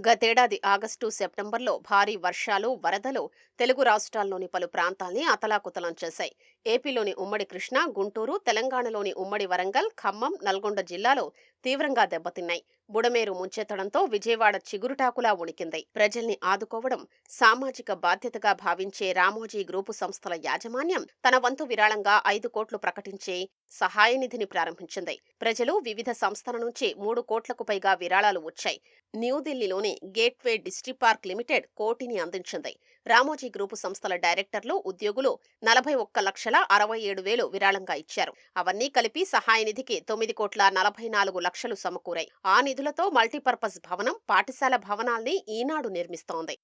గతేడాది ఆగస్టు సెప్టెంబర్లో భారీ వర్షాలు వరదలు తెలుగు రాష్ట్రాల్లోని పలు ప్రాంతాల్ని అతలాకుతలం చేశాయి. ఏపీలోని ఉమ్మడి కృష్ణా గుంటూరు తెలంగాణలోని ఉమ్మడి వరంగల్ ఖమ్మం నల్గొండ జిల్లాలో తీవ్రంగా దెబ్బతిన్నాయి. బుడమేరు ముంచెత్తడంతో విజయవాడ చిగురుటాకులా ఉణికింది ప్రజల్ని ఆదుకోవడం సామాజిక బాధ్యతగా భావించే రామోజీ గ్రూపు సంస్థల యాజమాన్యం తన వంతు విరాళంగా ఐదు కోట్లు ప్రకటించే సహాయ నిధిని ప్రారంభించింది. ప్రజలు వివిధ సంస్థల నుంచి మూడు కోట్లకు పైగా విరాళాలు వచ్చాయి. న్యూఢిల్లీలోని గేట్వే డిస్ట్రిక్ట్ పార్క్ లిమిటెడ్ కోటిని అందించింది. రామోజీ గ్రూపు సంస్థల డైరెక్టర్లు ఉద్యోగులు నలభై ఒక్క లక్షల అరవై ఏడు వేలు విరాళంగా ఇచ్చారు. అవన్నీ కలిపి సహాయ నిధికి తొమ్మిది కోట్ల నలభై నాలుగు లక్షలు సమకూరాయి. ఆ నిధులతో మల్టీపర్పస్ భవనం పాఠశాల భవనాల్ని ఈనాడు నిర్మిస్తోంది.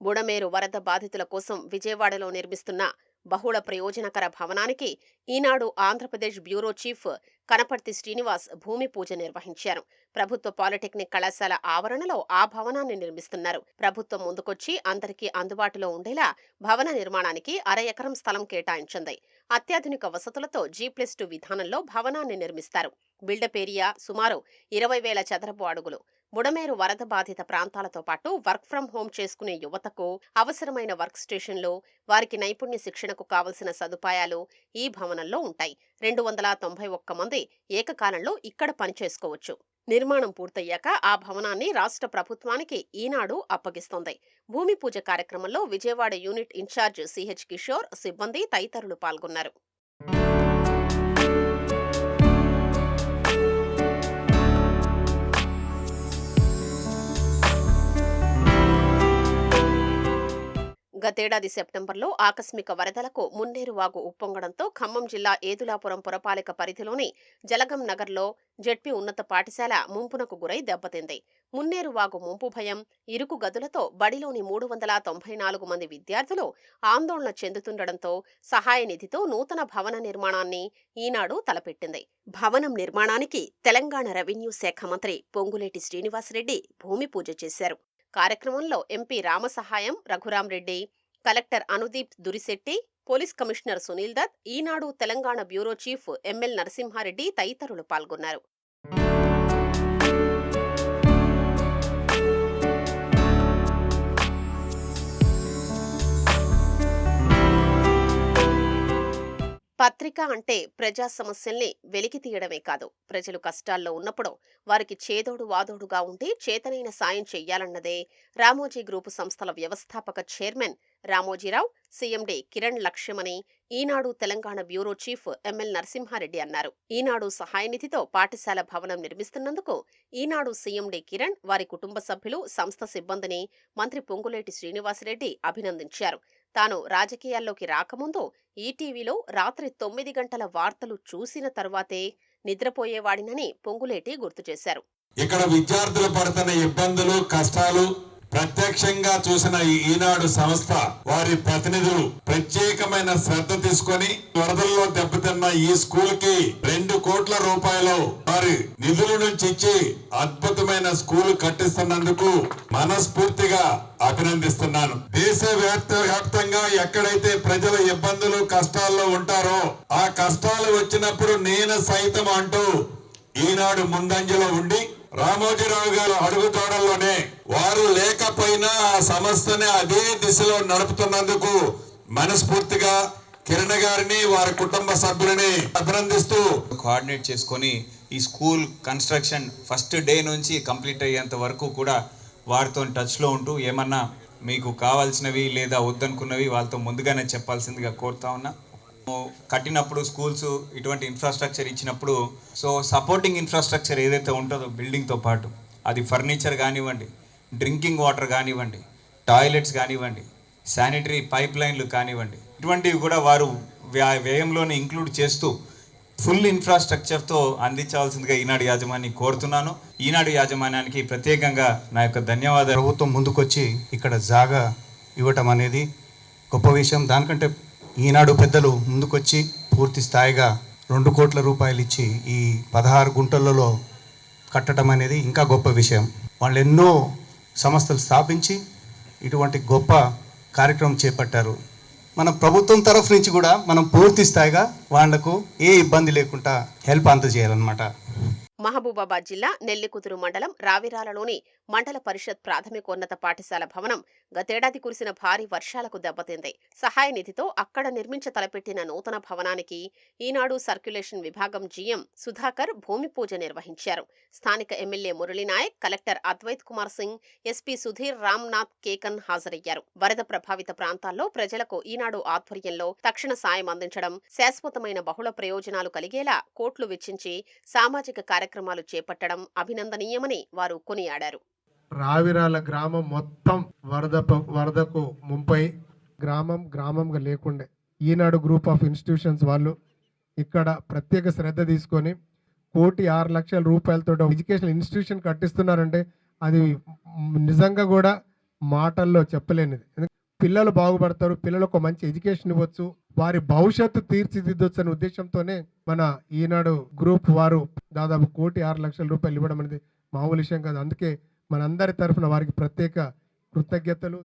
బుడమేరు వరద బాధితుల కోసం విజయవాడలో నిర్మిస్తున్న బహుళ ప్రయోజనకర భవనానికి ఈనాడు ఆంధ్రప్రదేశ్ బ్యూరో చీఫ్ కనపర్తి శ్రీనివాస్ భూమి పూజ నిర్వహించారు. ప్రభుత్వ పాలిటెక్నిక్ కళాశాల ఆవరణలో ఆ భవనాన్ని నిర్మిస్తున్నారు. ప్రభుత్వం ముందుకొచ్చి అందరికీ అందుబాటులో ఉండేలా భవన నిర్మాణానికి అర ఎకరం స్థలం కేటాయించింది. అత్యాధునిక వసతులతో జీ ప్లస్ టూ విధానంలో భవనాన్ని నిర్మిస్తారు. బిల్డప్ ఏరియా సుమారు ఇరవై వేల చదరపు అడుగులు. బుడమేరు వరద బాధిత ప్రాంతాలతో పాటు వర్క్ ఫ్రం హోం చేసుకునే యువతకు అవసరమైన వర్క్ స్టేషన్లు వారికి నైపుణ్య శిక్షణకు కావలసిన సదుపాయాలు ఈ భవనంలో ఉంటాయి. రెండు వందల తొంభై ఒక్క మంది ఏకకాలంలో ఇక్కడ పనిచేసుకోవచ్చు. నిర్మాణం పూర్తయ్యాక ఆ భవనాన్ని రాష్ట్ర ప్రభుత్వానికి ఈనాడు అప్పగిస్తోంది. భూమి పూజ కార్యక్రమంలో Vijayawada unit incharge CH Kishore సిబ్బంది తదితరులు పాల్గొన్నారు. గతేడాది సెప్టెంబర్లో ఆకస్మిక వరదలకు మున్నేరు వాగు ఉప్పొంగడంతో ఖమ్మం జిల్లా ఏదులాపురం పురపాలిక పరిధిలోని జలగం నగర్లో జెడ్పీ ఉన్నత పాఠశాల ముంపునకు గురై దెబ్బతింది. మున్నేరు వాగు ముంపు భయం ఇరుకు గదులతో బడిలోని మూడు వందల తొంభై నాలుగు మంది విద్యార్థులు ఆందోళన చెందుతుండటంతో సహాయ నిధితో నూతన భవన నిర్మాణాన్ని ఈనాడు తలపెట్టింది. భవనం నిర్మాణానికి తెలంగాణ రెవెన్యూ శాఖ మంత్రి పొంగులేటి శ్రీనివాసరెడ్డి భూమి పూజ చేశారు. కార్యక్రమంలో MP Ramasahayam Raghuram Reddy collector Anudeep Durishetti police commissioner Sunil Dutt Eenadu Telangana bureau chief ML Narasimha Reddy తదితరులు పాల్గొన్నారు. పత్రిక అంటే ప్రజా సమస్యల్ని వెలికి తీయడమే కాదు. ప్రజలు కష్టాల్లో ఉన్నప్పుడు వారికి చేదోడు వాదోడుగా ఉండి చేతనైన సాయం చెయ్యాలన్నదే రామోజీ గ్రూపు సంస్థల వ్యవస్థాపక చైర్మన్ రామోజీరావు సీఎండీ కిరణ్ లక్ష్యమని Eenadu Telangana bureau chief ML Narasimha Reddy అన్నారు. ఈనాడు సహాయ నిధితో పాఠశాల భవనం నిర్మిస్తున్నందుకు ఈనాడు సీఎండీ కిరణ్ వారి కుటుంబ సభ్యులు సంస్థ సిబ్బందిని మంత్రి పొంగులేటి శ్రీనివాసరెడ్డి అభినందించారు. తాను రాజకీయాల్లోకి రాకముందు ఈటీవీలో రాత్రి తొమ్మిది గంటల వార్తలు చూసిన తర్వాతే నిద్రపోయేవాడినని పొంగులేటి గుర్తు చేశారు. ఇక్కడ విద్యార్థులు పడుతున్న ఇబ్బందులు కష్టాలు ప్రత్యక్షంగా చూసిన ఈనాడు సంస్థ వారి ప్రతినిధులు ప్రత్యేకమైన శ్రద్ధ తీసుకొని వరదల్లో దెబ్బతిన్న ఈ స్కూల్కి రెండు కోట్ల రూపాయలు వారి నిధుల నుంచి ఇచ్చి అద్భుతమైన స్కూల్ కట్టిస్తున్నందుకు మనస్ఫూర్తిగా అభినందిస్తున్నాను. దేశ వ్యాప్తంగా ఎక్కడైతే ప్రజలు ఇబ్బందులు కష్టాల్లో ఉంటారో ఆ కష్టాలు వచ్చినప్పుడు నేను సైతం అంటూ ఈనాడు ముందంజలో ఉండి రామోజీరావు గారు అడుగుతోడల్లోనే వారు లేకపోయినా ఆ సంస్థని అదే దిశలో నడుపుతున్నందుకు మనస్ఫూర్తిగా కిరణ్ గారిని వారి కుటుంబ సభ్యులని అభినందిస్తూ కోఆర్డినేట్ చేసుకొని ఈ స్కూల్ కన్స్ట్రక్షన్ ఫస్ట్ డే నుంచి కంప్లీట్ అయ్యేంత వరకు కూడా వారితో టచ్లో ఉంటూ ఏమన్నా మీకు కావాల్సినవి లేదా వద్దనుకున్నవి వాళ్ళతో ముందుగానే చెప్పాల్సిందిగా కోరుతా ఉన్నా. కట్టినప్పుడు స్కూల్స్ ఇటువంటి ఇన్ఫ్రాస్ట్రక్చర్ ఇచ్చినప్పుడు సో సపోర్టింగ్ ఇన్ఫ్రాస్ట్రక్చర్ ఏదైతే ఉంటుందో బిల్డింగ్తో పాటు అది ఫర్నిచర్ కానివ్వండి డ్రింకింగ్ వాటర్ కానివ్వండి టాయిలెట్స్ కానివ్వండి శానిటరీ పైప్ లైన్లు కానివ్వండి ఇటువంటివి కూడా వారు వ్యా- వ్యయంలోనే ఇంక్లూడ్ చేస్తూ ఫుల్ ఇన్ఫ్రాస్ట్రక్చర్తో అందించాల్సిందిగా ఈనాడు యాజమాన్యాన్ని కోరుతున్నాను. ఈనాడు యాజమాన్యానికి ప్రత్యేకంగా నా యొక్క ధన్యవాదాలు. ప్రభుత్వం ముందుకొచ్చి ఇక్కడ జాగా ఇవ్వటం అనేది గొప్ప విషయం. దానికంటే ఈనాడు పెద్దలు ముందుకొచ్చి పూర్తి స్థాయిగా రెండు కోట్ల రూపాయలు ఇచ్చి ఈ పదహారు గుంటలలో కట్టడం అనేది ఇంకా గొప్ప విషయం. వాళ్ళు ఎన్నో సంస్థలు స్థాపించి ఇటువంటి గొప్ప కార్యక్రమం చేపట్టారు. మన ప్రభుత్వం తరఫు నుంచి కూడా మనం పూర్తి స్థాయిగా వాళ్ళకు ఏ ఇబ్బంది లేకుండా హెల్ప్ అందజేయాలన్నమాట. మహబూబాబాద్ జిల్లా నెల్లికుదురు మండలం రావిరాలలోని మండల పరిషత్ ప్రాథమికోన్నత పాఠశాల భవనం గతేడాది కురిసిన భారీ వర్షాలకు దెబ్బతింది. సహాయ నిధితో అక్కడ నిర్మించ తలపెట్టిన నూతన భవనానికి ఈనాడు సర్క్యులేషన్ విభాగం జీఎం సుధాకర్ భూమి పూజ నిర్వహించారు. స్థానిక MLA Murali Naik collector Advait Kumar Singh SP Sudheer Ramnath Kekan హాజరయ్యారు. వరద ప్రభావిత ప్రాంతాల్లో ప్రజలకు ఈనాడు ఆధ్వర్యంలో తక్షణ సాయం అందించడం శాశ్వతమైన బహుళ ప్రయోజనాలు కలిగేలా కోట్లు వెచ్చించి సామాజిక కార్యక్రమాలు చేపట్టడం అభినందనీయమని వారు కొనియాడారు. రావిరాల గ్రామం మొత్తం వరద వరదకు ముంపై గ్రామం గ్రామంగా లేకుండే. ఈనాడు గ్రూప్ ఆఫ్ ఇన్స్టిట్యూషన్స్ వాళ్ళు ఇక్కడ ప్రత్యేక శ్రద్ధ తీసుకొని కోటి ఆరు లక్షల రూపాయలతో ఎడ్యుకేషన్ ఇన్స్టిట్యూషన్ కట్టిస్తున్నారంటే అది నిజంగా కూడా మాటల్లో చెప్పలేనిది. పిల్లలు బాగుపడతారు పిల్లలకు మంచి ఎడ్యుకేషన్ ఇవ్వచ్చు వారి భవిష్యత్తు తీర్చిదిద్దొచ్చు అనే ఉద్దేశంతోనే మన ఈనాడు గ్రూప్ వారు దాదాపు కోటి ఆరు లక్షల రూపాయలు ఇవ్వడం అనేది మామూలు విషయం కాదు. అందుకే మనందరి తరఫున వారికి ప్రత్యేక కృతజ్ఞతలు.